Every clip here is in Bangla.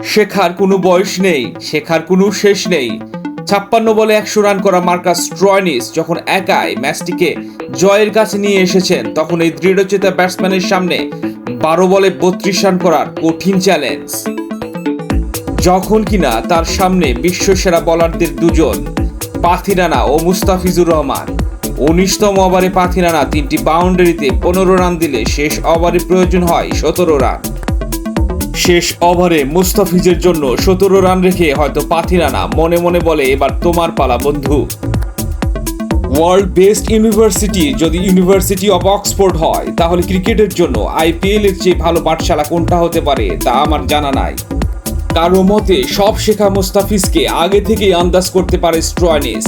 শেখার কোনো বয়স নেই, শেখার কোনো শেষ নেই। ছাপ্পান্ন বলে একশো রান করা মার্কাস ট্রয়নিস যখন একাই ম্যাচটিকে জয়ের কাছে নিয়ে এসেছেন, তখন এই দৃঢ়চেতা ব্যাটসম্যানের সামনে বারো বলে বত্রিশ রান করার কঠিন চ্যালেঞ্জ। যখন কিনা তার সামনে বিশ্বসেরা বলারদের দুজন, পাথিরানা ও মুস্তাফিজুর রহমান, উনিশতম ওভারে পাথিরানা তিনটি বাউন্ডারিতে পনেরো রান দিলে শেষ ওভারে প্রয়োজন হয় সতেরো রান। শেষ ওভারে মুস্তাফিজের জন্য সতেরো রান রেখে হয়তো পাথিরানা মনে মনে বলে, এবার তোমার পালা, বন্ধু। ওয়ার্ল্ড বেস্ট ইউনিভার্সিটি যদি ইউনিভার্সিটি অফ অক্সফোর্ড হয়, তাহলে ক্রিকেটের জন্য আইপিএল এর চেয়ে ভালো পাঠশালা কোনটা হতে পারে, তা আমার জানা নাই। কারও মতে, সব শেখা মুস্তাফিজকে আগে থেকেই আন্দাজ করতে পারে স্ট্রয়নিস,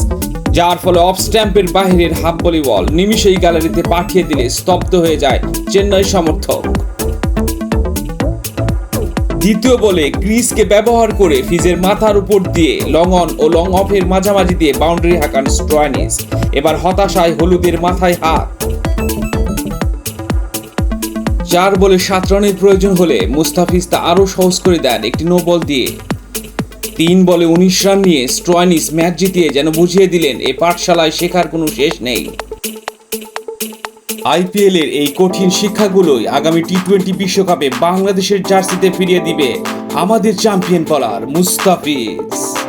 যার ফলে অফ স্ট্যাম্পের বাহিরের হাফ বলি বল নিমিশেই গ্যালারিতে পাঠিয়ে দিলে স্তব্ধ হয়ে যায় চেন্নাই সমর্থক। দ্বিতীয় বলে ক্রিসকে ব্যবহার করে ফিজের মাথার উপর দিয়ে লং অন ও লং অফের মাঝামাঝি দিয়ে বাউন্ডারি হাঁকান স্ট্রয়নিস এবার হতাশায় হলুদের মাথায় হাত। চার বলে সাত রানের প্রয়োজন হলে মুস্তাফিজ তা আরও সহজ করে দেন একটি নো বল দিয়ে। তিন বলে উনিশ রান নিয়ে স্ট্রয়নিস ম্যাচ জিতিয়ে যেন বুঝিয়ে দিলেন, এ পাঠশালায় শেখার কোনো শেষ নেই। আইপিএল এর এই কঠিন শিক্ষাগুলোই আগামী টি টোয়েন্টি বিশ্বকাপে বাংলাদেশের জার্সিতে ফিরিয়ে দিবে আমাদের চ্যাম্পিয়ন বলার মুস্তাফিজ।